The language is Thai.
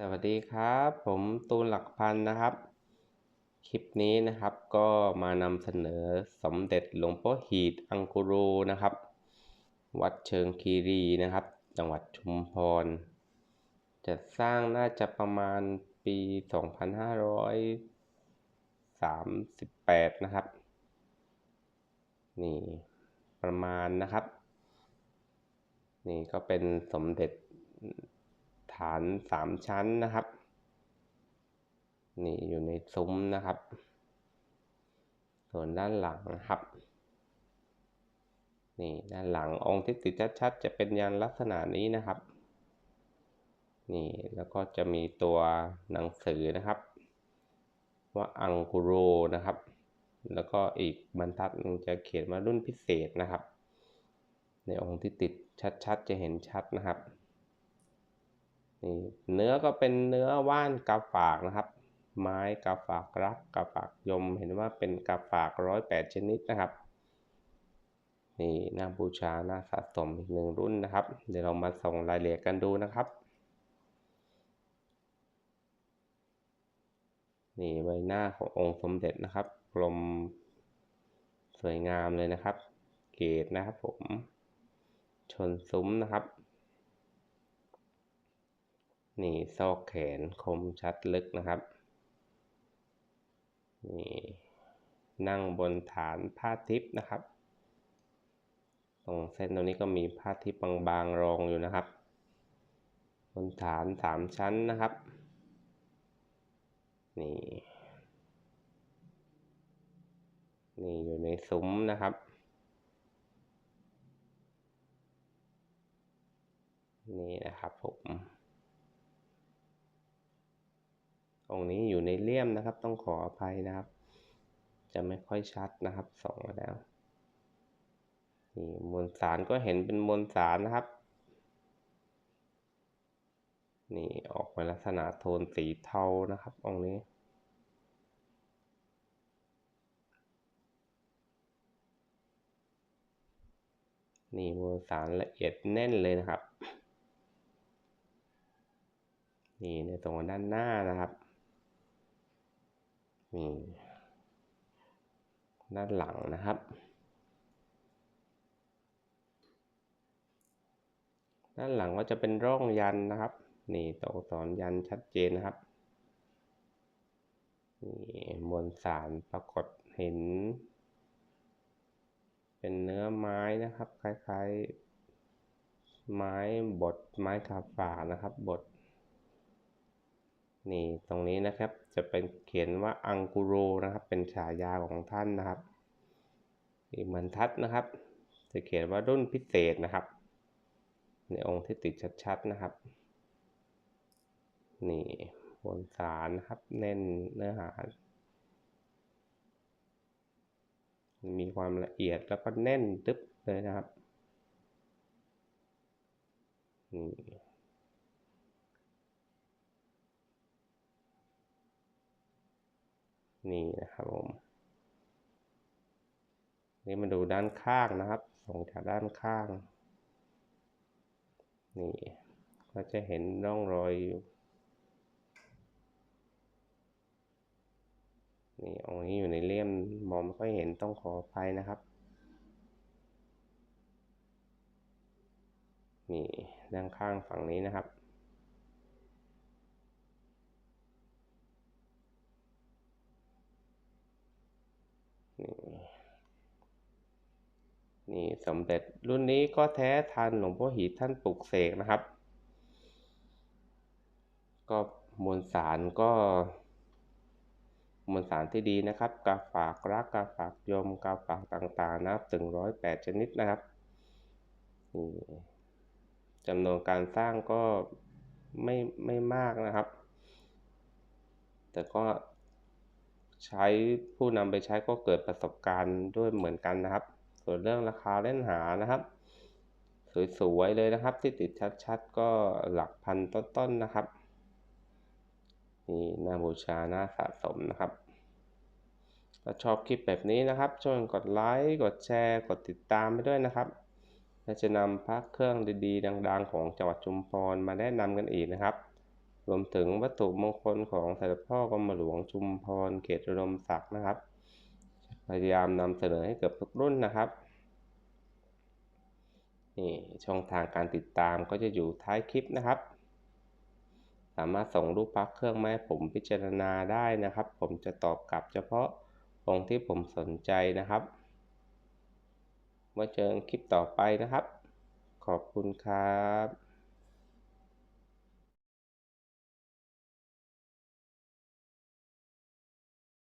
สวัสดีครับ ผมตูนหลักพันนะครับ คลิปนี้นะครับก็มานำเสนอสมเด็จหลวงพ่อหีดอังกุโรนะครับ วัดเชิงคีรีนะครับ จังหวัดชุมพร จะสร้างน่าจะประมาณปี 2538 นะครับ นี่ประมาณนะครับ นี่ก็เป็นสมเด็จ ฐานสามชั้นนะครับ นี่อยู่ในซุ้มนะครับ ส่วนด้านหลังนะครับ นี่ด้านหลังองค์ที่ติดชัดๆจะเป็นยันลักษณะนี้นะครับ นี่แล้วก็จะมีตัวหนังสือนะครับ ว่าอังกุโรนะครับ แล้วก็อีกบรรทัดนึงจะเขียนว่ารุ่นพิเศษนะครับ ในองค์ที่ติดชัดๆจะเห็นชัดนะครับ นี่เนื้อก็เป็นเนื้อว่านกาฝากนะครับ ไม้กาฝากรักกาฝากยม เห็นว่าเป็นกาฝากร้อยแปดชนิดนะครับนี่น่าบูชาน่าสะสมอีกหนึ่งรุ่นนะครับ เดี๋ยวเรามาส่งรายละเอียดกันดูนะครับ นี่ใบหน้าขององค์สมเด็จนะครับกลมสวยงามเลยนะครับ เกตนะครับผม ชนซุ้มนะครับ นี่ซอกแขนคมชัดลึกนะครับนี่นั่งบนฐานผ้าทิพย์นะครับ ตรงเส้นตรงนี้ก็มีผ้าทิพย์บางๆรองอยู่นะครับ บนฐานสามชั้นนะครับ นี่ นี่อยู่ในซุ้มนะครับ นี่นะครับผม องนี้อยู่ในเลี่ยมนะครับ ต้องขออภัยนะครับ จะไม่ค่อยชัดนะครับส่องมาแล้วนี่มวลสารก็เห็นเป็นมวลสารนะครับ นี่ออกมาลักษณะโทนสีเทานะครับองค์นี้นี่มวลสารละเอียดแน่นเลยนะครับ นี่ในตรงด้านหน้านะครับ นี่ด้านหลังนะครับ ด้านหลังก็จะเป็นร่องยันนะครับ นี่ตัวอักษรยันชัดเจนนะครับนี่มวลสารปรากฏเห็น เป็นเนื้อไม้นะครับ คล้ายๆ ไม้บดไม้ขาฝานะครับบด นี่ตรงนี้นะครับจะเป็นเขียนว่าอังกุโรนะครับ เป็นฉายาของท่านนะครับอีกบรรทัดนะครับ จะเขียนว่ารุ่นพิเศษนะครับ ในองค์ที่ติดชัดๆนะครับ นี่บนสารนะครับแน่นเนื้อหา มีความละเอียดแล้วก็แน่นตึ๊บเลยนะครับนี่ นี่นะครับผมนี่มาดูด้านข้างนะครับ ส่งจากด้านข้าง นี่ก็จะเห็นร่องรอยอยู่นี่องค์นี้อยู่ในเลี่ยมมองไม่ค่อยเห็นต้องขออภัยนะครับ นี่ด้านข้างฝั่งนี้นะครับ นี่สมเด็จรุ่นนี้ก็แท้ทันหลวงพ่อหีท่านปลุกเสกนะครับ ก็มวลสารก็มวลสารที่ดีนะครับกาฝากรักกาฝากยมกาฝากต่างๆนะครับถึงร้อยแปดชนิดนะครับจำนวนการสร้างก็ไม่ไม่มากนะครับ แต่ก็ ใช้ผู้นำไปใช้ก็เกิดประสบการณ์ด้วยเหมือนกันนะครับ ส่วนเรื่องราคาเล่นหานะครับ สวยๆเลยนะครับ ที่ติดชัดๆ ก็หลักพันต้นๆนนะครับนี่น่าบูชาน่าสะสมนะครับถ้าชอบคลิปแบบนี้นะครับ ช่วยกดไลค์กดแชร์กดติดตามไปด้วยนะครับและจะนำพักเครื่องดีๆ ดัง ๆ ของจังหวัดชุมพรมาแนะนำกันอีกนะครับ รวมถึงวัตถุมงคลของสมเด็จพ่อกรมหลวงชุมพรเขตอุดมศักดิ์นะครับ พยายามนำเสนอให้เกือบทุกรุ่นนะครับนี่ช่องทางการติดตามก็จะอยู่ท้ายคลิปนะครับ สามารถส่งรูปพักเครื่องมาให้ผมพิจารณาได้นะครับ ผมจะตอบกลับเฉพาะองค์ที่ผมสนใจนะครับไว้เจอคลิปต่อไปนะครับ ขอบคุณครับ